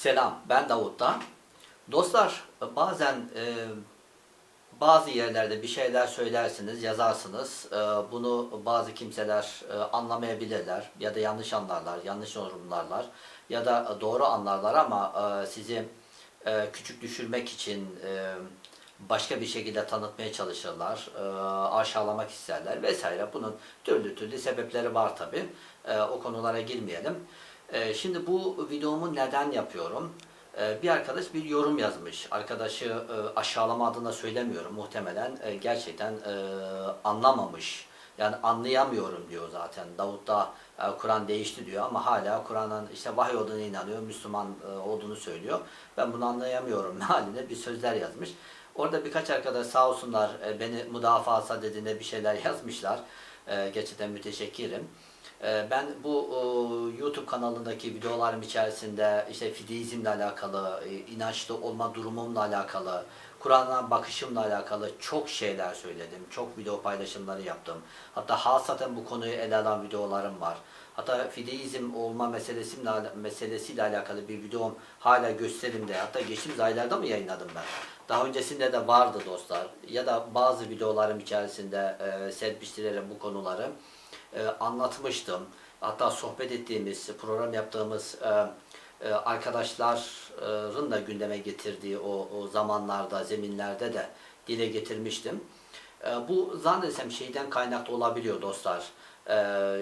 Selam, ben Davut'ta. Dostlar, bazen e, bazı yerlerde bir şeyler söylersiniz, yazarsınız. E, bunu bazı kimseler e, anlamayabilirler ya da yanlış anlarlar, yanlış yorumlarlar ya da doğru anlarlar ama e, sizi e, küçük düşürmek için e, başka bir şekilde tanıtmaya çalışırlar, e, aşağılamak isterler vesaire. Bunun türlü türlü sebepleri var tabi. o konulara girmeyelim. E, şimdi bu videomu neden yapıyorum? E, bir arkadaş bir yorum yazmış. Arkadaşı e, aşağılama adına söylemiyorum. Muhtemelen e, gerçekten e, anlamamış. Yani anlayamıyorum diyor zaten. Davut da Kur'an değişti diyor ama hala Kur'an'ın işte vahiy olduğuna inanıyor, Müslüman olduğunu söylüyor. Ben bunu anlayamıyorum haline bir sözler yazmış. Orada birkaç arkadaş sağ olsunlar beni müdafaa dediğinde bir şeyler yazmışlar. Gerçekten müteşekkirim. E, ben bu e, YouTube kanalındaki videolarım içerisinde işte fideizmle alakalı, e, inançlı olma durumumla alakalı, Kur'an'a bakışımla alakalı çok şeyler söyledim. Çok video paylaşımları yaptım. Hatta hasaten bu konuyu ele alan videolarım var. Hatta fideizm olma meselesiyle, meselesiyle alakalı bir videom hala gösterimde. Hatta geçtiğimiz aylarda mı yayınladım ben? Daha öncesinde de vardı dostlar. Ya da bazı videolarım içerisinde e, serpiştirerek bu konuları e, anlatmıştım. Hatta sohbet ettiğimiz, program yaptığımız e, e, arkadaşların da gündeme getirdiği o, zamanlarda, zeminlerde de dile getirmiştim. Bu zannedersem şeyden kaynaklı olabiliyor dostlar.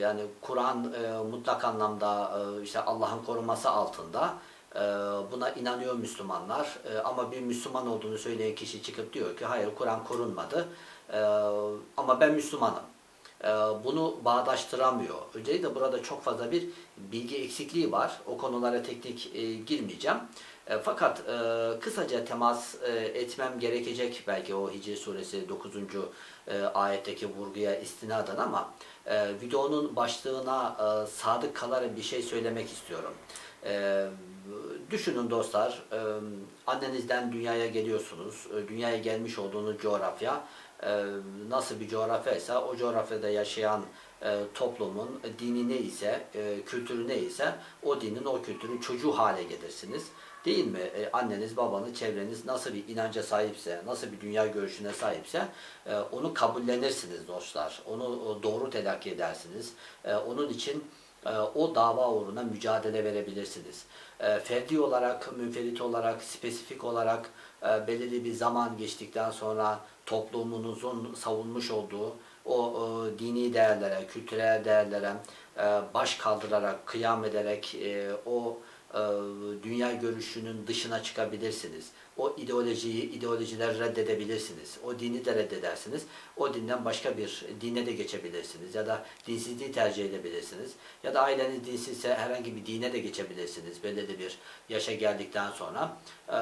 Yani Kur'an mutlak anlamda işte Allah'ın koruması altında. Buna inanıyor Müslümanlar. Ama bir Müslüman olduğunu söyleyen kişi çıkıp diyor ki hayır Kur'an korunmadı. Ama ben Müslümanım. Ee, bunu bağdaştıramıyor. Öncelikle burada çok fazla bir bilgi eksikliği var. O konulara teknik e, girmeyeceğim. E, fakat e, kısaca temas etmem gerekecek belki o Hicr suresi 9. ayetteki vurguya istinaden ama videonun başlığına sadık kalarak bir şey söylemek istiyorum. Düşünün dostlar, annenizden dünyaya geliyorsunuz. Dünyaya gelmiş olduğunuz coğrafya e, nasıl bir coğrafyaysa o coğrafyada yaşayan e, toplumun dini neyse, e, kültürü neyse o dinin o kültürün çocuğu hale gelirsiniz. Değil mi? E, anneniz, babanız, çevreniz nasıl bir inanca sahipse, nasıl bir dünya görüşüne sahipse e, onu kabullenirsiniz dostlar. Onu doğru telakki edersiniz. Onun için o dava uğruna mücadele verebilirsiniz. Ferdi olarak, münferit olarak, spesifik olarak e, belirli bir zaman geçtikten sonra toplumunuzun savunmuş olduğu o dini değerlere, kültürel değerlere baş kaldırarak, kıyam ederek o e, dünya görüşünün dışına çıkabilirsiniz. O ideolojiyi, ideolojiler reddedebilirsiniz. O dini de reddedersiniz. O dinden başka bir dine de geçebilirsiniz. Ya da dinsizliği tercih edebilirsiniz. Ya da aileniz dinsizse herhangi bir dine de geçebilirsiniz. Belirli bir yaşa geldikten sonra. E,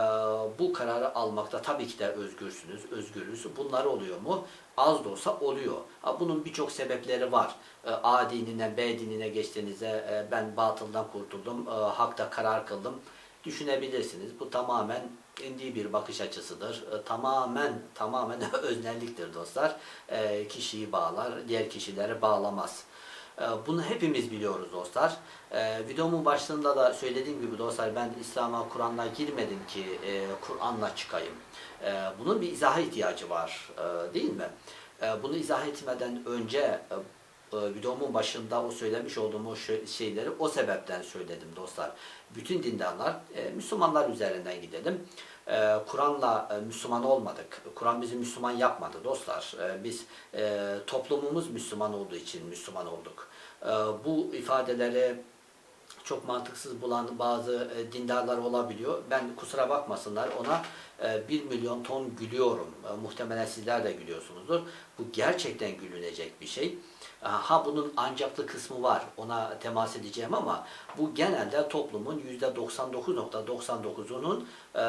bu kararı almakta tabii ki de özgürsünüz, özgürüz. Bunlar oluyor mu? Az da olsa oluyor. Bunun birçok sebepleri var. E, A dinine, B dinine geçtiğinizde e, ben batıldan kurtuldum, e, hakta karar kıldım düşünebilirsiniz. Bu tamamen indi bir bakış açısıdır. Tamamen tamamen öznelliktir dostlar. Kişiyi bağlar, diğer kişileri bağlamaz. Bunu hepimiz biliyoruz dostlar. Videomun başlığında da söylediğim gibi dostlar ben İslam'a, Kur'an'la girmedim ki Kur'an'la çıkayım. Bunun bir izaha ihtiyacı var değil mi? Bunu izah etmeden önce e, videomun başında o söylemiş olduğum o şeyleri o sebepten söyledim dostlar. Bütün dindarlar e, Müslümanlar üzerinden gidelim. E, Kur'an'la Müslüman olmadık. Kur'an bizi Müslüman yapmadı dostlar. Biz toplumumuz Müslüman olduğu için Müslüman olduk. Bu ifadeleri çok mantıksız bulan bazı dindarlar olabiliyor. Ben kusura bakmasınlar ona bir milyon ton gülüyorum. Muhtemelen sizler de gülüyorsunuzdur. Bu gerçekten gülünecek bir şey. Ha bunun ancaklı kısmı var. Ona temas edeceğim ama bu genelde toplumun %99.99'unun e,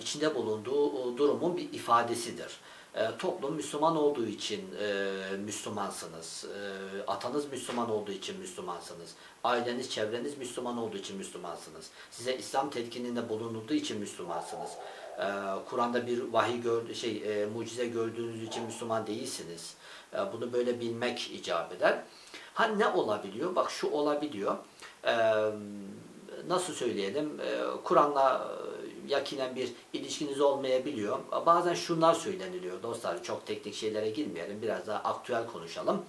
içinde bulunduğu durumun bir ifadesidir. E, toplum Müslüman olduğu için e, Müslümansınız. E, atanız Müslüman olduğu için Müslümansınız. Aileniz, çevreniz Müslüman olduğu için Müslümansınız. Size İslam telkininde bulunulduğu için Müslümansınız. E, Kur'an'da bir vahiy gör, şey e, mucize gördüğünüz için Müslüman değilsiniz. E, bunu böyle bilmek icap eder. Ha ne olabiliyor? Bak şu olabiliyor. E, nasıl söyleyelim e, Kur'an'la yakinen bir ilişkiniz olmayabiliyor. Bazen şunlar söyleniliyor dostlar çok teknik şeylere girmeyelim biraz daha aktüel konuşalım.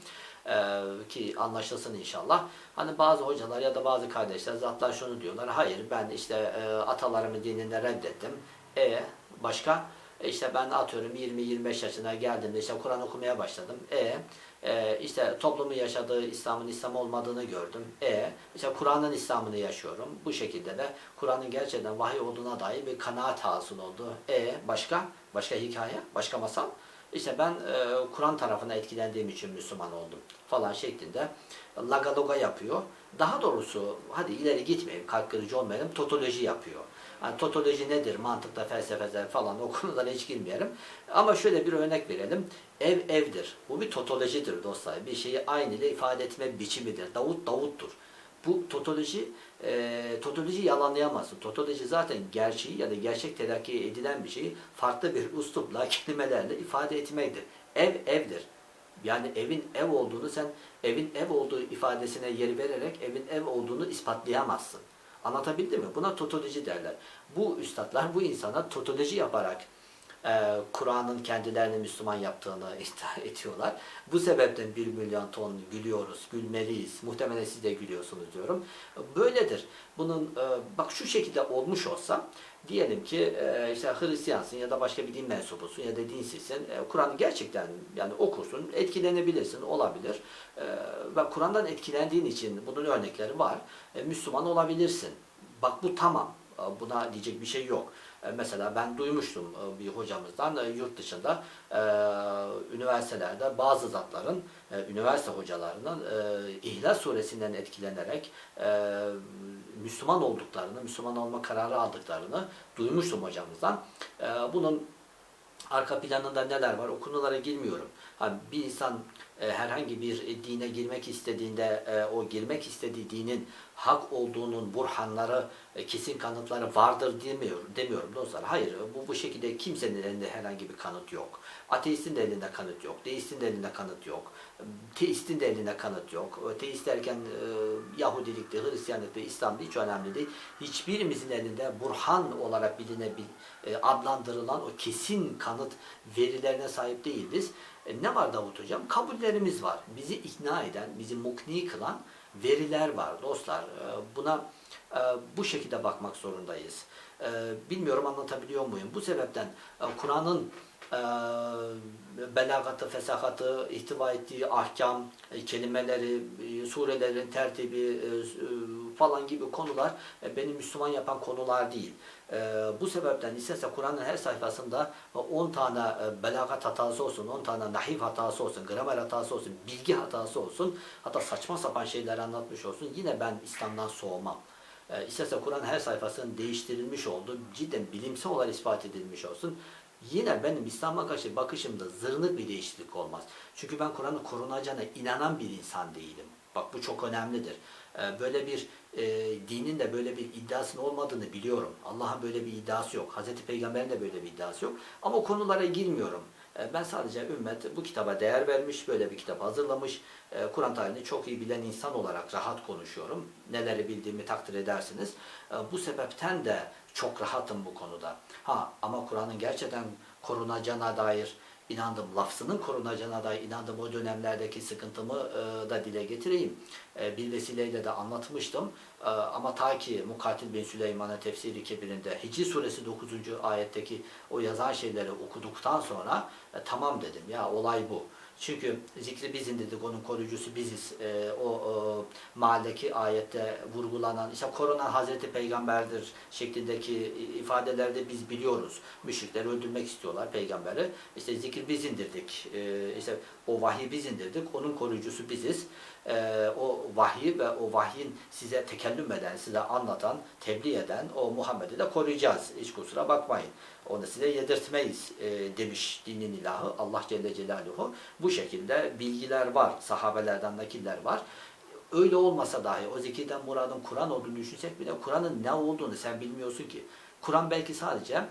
E, ki anlaşılsın inşallah. Hani bazı hocalar ya da bazı kardeşler zatlar şunu diyorlar. Hayır ben işte e, atalarımın dinini reddettim. E başka? E işte ben atıyorum 20-25 yaşına geldiğimde işte Kur'an okumaya başladım. E e, işte toplumun yaşadığı İslam'ın İslam olmadığını gördüm. E işte Kur'an'ın İslam'ını yaşıyorum. Bu şekilde de Kur'an'ın gerçekten vahiy olduğuna dair bir kanaat hasıl oldu. E başka? Başka hikaye? Başka masal? İşte ben e, Kur'an tarafına etkilendiğim için Müslüman oldum falan şeklinde lagaloga yapıyor. Daha doğrusu hadi ileri gitmeyeyim, kalp kırıcı olmayalım, totoloji yapıyor. Yani totoloji nedir, mantıkta, felsefede falan o konulara hiç girmeyelim. Ama şöyle bir örnek verelim. Ev evdir. Bu bir totolojidir dostlar. Bir şeyi aynı ile ifade etme biçimidir. Davut Davut'tur. Bu totoloji, e, totoloji yalanlayamazsın. Totoloji zaten gerçeği ya da gerçek telakki edilen bir şeyi farklı bir üslupla, kelimelerle ifade etmektir. Ev evdir. Yani evin ev olduğunu sen evin ev olduğu ifadesine yer vererek evin ev olduğunu ispatlayamazsın. Anlatabildim mi? Buna totoloji derler. Bu üstadlar bu insana totoloji yaparak e, Kur'an'ın kendilerini Müslüman yaptığını iddia ediyorlar. Bu sebepten bir milyon ton gülüyoruz, gülmeliyiz. Muhtemelen siz de gülüyorsunuz diyorum. Böyledir. Bunun e, bak şu şekilde olmuş olsa diyelim ki e, işte Hristiyansın ya da başka bir din mensubusun ya da dinsizsin. E, Kur'an'ı gerçekten yani okursun, etkilenebilirsin, olabilir. E, ve Kur'an'dan etkilendiğin için bunun örnekleri var. E, Müslüman olabilirsin. Bak bu tamam. E, Buna diyecek bir şey yok. E, Mesela ben duymuştum e, bir hocamızdan e, yurt dışında e, üniversitelerde bazı zatların, üniversite hocalarının İhlas suresinden etkilenerek Müslüman olduklarını, Müslüman olma kararı aldıklarını duymuştum hocamızdan. Bunun arka planında neler var o konulara girmiyorum. Hani bir insan e, herhangi bir dine girmek istediğinde e, o girmek istediği dinin hak olduğunun burhanları, e, kesin kanıtları vardır demiyorum, demiyorum dostlar. Hayır bu bu şekilde kimsenin elinde herhangi bir kanıt yok. Ateistin de elinde kanıt yok. Deistin de elinde kanıt yok. Teistin de elinde kanıt yok. Teist derken e, Yahudilikte, Hristiyanlıkta, İslam'da hiç önemli değil. Hiçbirimizin elinde burhan olarak bilinebil, e, adlandırılan o kesin kanıt verilerine sahip değiliz. E, ne var Davut Hocam? Kabullerimiz var. Bizi ikna eden, bizi mukni kılan veriler var dostlar. E, Buna e, bu şekilde bakmak zorundayız. E, Bilmiyorum anlatabiliyor muyum? Bu sebepten e, Kur'an'ın belagatı, fesahatı, ihtiva ettiği ahkam, e, kelimeleri, e, surelerin tertibi e, falan gibi konular beni Müslüman yapan konular değil. Bu sebepten isterse Kur'an'ın her sayfasında e, 10 tane belagat hatası olsun, 10 tane nahif hatası olsun, gramer hatası olsun, bilgi hatası olsun, hatta saçma sapan şeyler anlatmış olsun. Yine ben İslam'dan soğumam. E, isterse Kur'an her sayfasının değiştirilmiş olduğu, cidden bilimsel olarak ispat edilmiş olsun. Yine benim İslam'a karşı bakışımda zırnık bir değişiklik olmaz. Çünkü ben Kur'an'ın korunacağına inanan bir insan değilim. Bak bu çok önemlidir. Ee, Böyle bir e, dinin de böyle bir iddiasının olmadığını biliyorum. Allah'ın böyle bir iddiası yok. Hazreti Peygamber'in de böyle bir iddiası yok. Ama konulara girmiyorum. Ee, Ben sadece ümmet bu kitaba değer vermiş, böyle bir kitap hazırlamış. Ee, Kur'an tarihini çok iyi bilen insan olarak rahat konuşuyorum. Neleri bildiğimi takdir edersiniz. Ee, Bu sebepten de çok rahatım bu konuda. Ha ama Kur'an'ın gerçekten korunacağına dair inandım. Lafzının korunacağına dair inandım. O dönemlerdeki sıkıntımı e, da dile getireyim. E, bir vesileyle de anlatmıştım. E, ama ta ki Mukatil bin Süleyman'a tefsiri kebirinde Hicri suresi 9. ayetteki o yazan şeyleri okuduktan sonra e, tamam dedim ya olay bu. Çünkü zikri biz indirdik, onun koruyucusu biziz. E, o, o mahalledeki ayette vurgulanan, işte korunan Hazreti Peygamberdir şeklindeki ifadelerde biz biliyoruz. Müşrikler öldürmek istiyorlar peygamberi. İşte zikri biz indirdik, e, işte o vahyi biz indirdik, onun koruyucusu biziz. E, o vahyi ve o vahyin size tekellüm eden, size anlatan, tebliğ eden o Muhammed'i de koruyacağız. Hiç kusura bakmayın. Onu size yedirtmeyiz e, demiş dinin ilahı Allah Celle Celaluhu. Bu şekilde bilgiler var, sahabelerden nakiller var. Öyle olmasa dahi o zikirden muradın Kur'an olduğunu düşünsek bile Kur'an'ın ne olduğunu sen bilmiyorsun ki. Kur'an belki sadece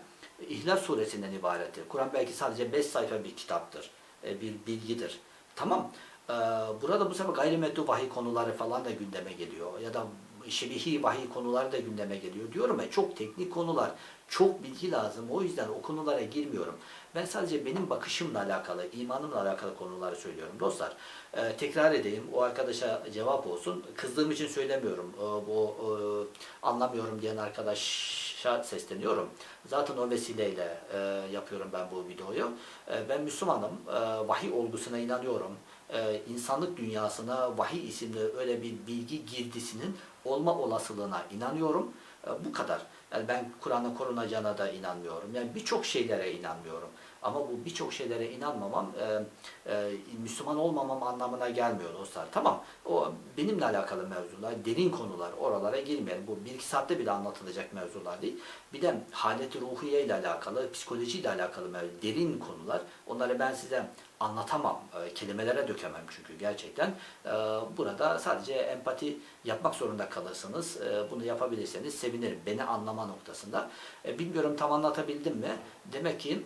İhlas suresinden ibarettir. Kur'an belki sadece 5 sayfa bir kitaptır, e, bir bilgidir. Tamam. Ee, Burada bu sefer gayrimetru vahiy konuları falan da gündeme geliyor. Ya da şebihi vahiy konuları da gündeme geliyor. Diyorum ya çok teknik konular, çok bilgi lazım. O yüzden o konulara girmiyorum. Ben sadece benim bakışımla alakalı, imanımla alakalı konuları söylüyorum. Dostlar, e, tekrar edeyim. O arkadaşa cevap olsun. Kızdığım için söylemiyorum. E, bu e, anlamıyorum diyen arkadaşa sesleniyorum. Zaten o vesileyle e, yapıyorum ben bu videoyu. E, ben Müslümanım. E, vahiy olgusuna inanıyorum. E, insanlık dünyasına vahiy isimli öyle bir bilgi girdisinin olma olasılığına inanıyorum. E, bu kadar. Yani ben Kur'an'ın korunacağına da inanmıyorum. Yani birçok şeylere inanmıyorum. Ama bu birçok şeylere inanmamam e, e, Müslüman olmamam anlamına gelmiyor dostlar. Tamam o benimle alakalı mevzular, derin konular oralara girmeyelim. Bu bir iki saatte bile anlatılacak mevzular değil. Bir de haleti ruhiye ile alakalı, psikolojiyle alakalı mevzu, derin konular. Onları ben size anlatamam. E, kelimelere dökemem çünkü gerçekten. E, burada sadece empati yapmak zorunda kalırsınız. E, bunu yapabilirseniz sevinirim. Beni anlama noktasında. E, bilmiyorum tam anlatabildim mi? Demek ki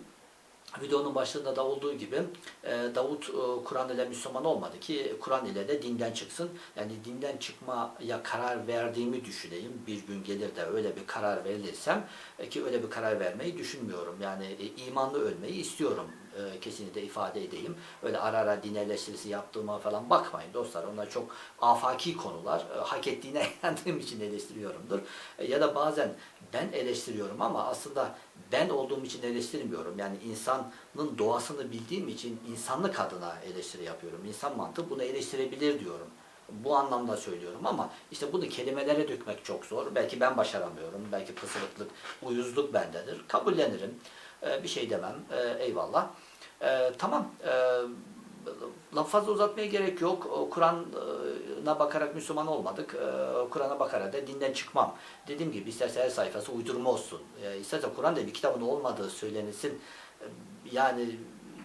Videonun başlığında da olduğu gibi e, Davut e, Kur'an ile Müslüman olmadı ki Kur'an ile de dinden çıksın. Yani dinden çıkmaya karar verdiğimi düşüneyim. Bir gün gelir de öyle bir karar verilirsem e, ki öyle bir karar vermeyi düşünmüyorum. Yani imanlı ölmeyi istiyorum. E, kesinlikle ifade edeyim. Öyle ara ara din eleştirisi yaptığıma falan bakmayın dostlar. Onlar çok afaki konular. E, hak ettiğine inandığım için eleştiriyorumdur. E, ya da bazen ben eleştiriyorum ama aslında ben olduğum için eleştirmiyorum. Yani insanın doğasını bildiğim için insanlık adına eleştiri yapıyorum. İnsan mantığı bunu eleştirebilir diyorum. Bu anlamda söylüyorum ama işte bunu kelimelere dökmek çok zor. Belki ben başaramıyorum. Belki pısırıklık, uyuzluk bendedir. Kabullenirim. Ee, bir şey demem. Ee, eyvallah. Ee, tamam. Ee, laf fazla uzatmaya gerek yok. Kur'an'a bakarak Müslüman olmadık. Ee, Kur'an'a bakarak da dinden çıkmam. Dediğim gibi isterse her sayfası uydurma olsun. Ee, isterse Kur'an'da bir kitabın olmadığı söylenilsin. Ee, Yani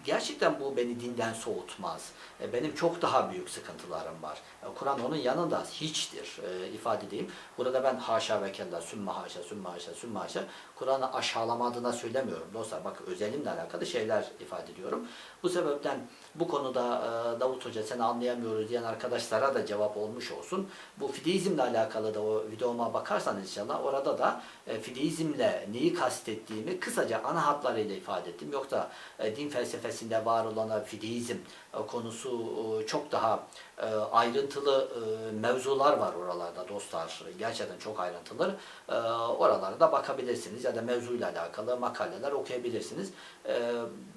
gerçekten bu beni dinden soğutmaz. E, Benim çok daha büyük sıkıntılarım var. E, Kur'an onun yanında hiçtir e, ifade edeyim. Burada ben haşa ve kella, sümme haşa, sümme haşa, sümme haşa Kur'an'ı aşağılama adına söylemiyorum. Dostlar bak özelimle alakalı şeyler ifade ediyorum. Bu sebepten bu konuda e, Davut Hoca seni anlayamıyoruz diyen arkadaşlara da cevap olmuş olsun. Bu fideizmle alakalı da o videoma bakarsanız inşallah orada da e, fideizmle neyi kastettiğimi kısaca ana hatlarıyla ifade ettim. Yoksa e, din felsefesinde var olan fideizm konusu çok daha e, ayrıntılı e, mevzular var oralarda dostlar. Gerçekten çok ayrıntılı. E, oralara da bakabilirsiniz ya da mevzuyla alakalı makaleler okuyabilirsiniz. E,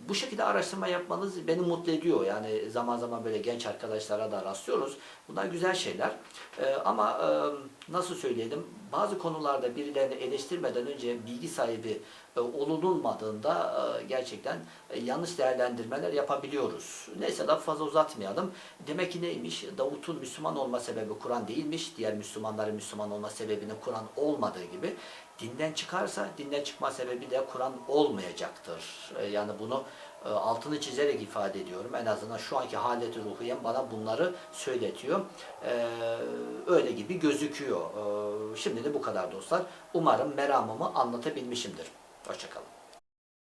bu şekilde araştırma yapmanız beni mutlu ediyor. Yani zaman zaman böyle genç arkadaşlara da rastlıyoruz. Bunlar güzel şeyler. Ama nasıl söyleyelim? Bazı konularda birilerini eleştirmeden önce bilgi sahibi e, olunulmadığında e, gerçekten e, yanlış değerlendirmeler yapabiliyoruz. Neyse lafı fazla uzatmayalım. Demek ki neymiş? Davut'un Müslüman olma sebebi Kur'an değilmiş. Diğer Müslümanların Müslüman olma sebebinin Kur'an olmadığı gibi dinden çıkarsa dinden çıkma sebebi de Kur'an olmayacaktır. E, Yani bunu altını çizerek ifade ediyorum. En azından şu anki haleti ruhiyem bana bunları söyletiyor. E, Öyle gibi gözüküyor. E, Şimdi de bu kadar dostlar. Umarım meramımı anlatabilmişimdir. Hoşçakalın.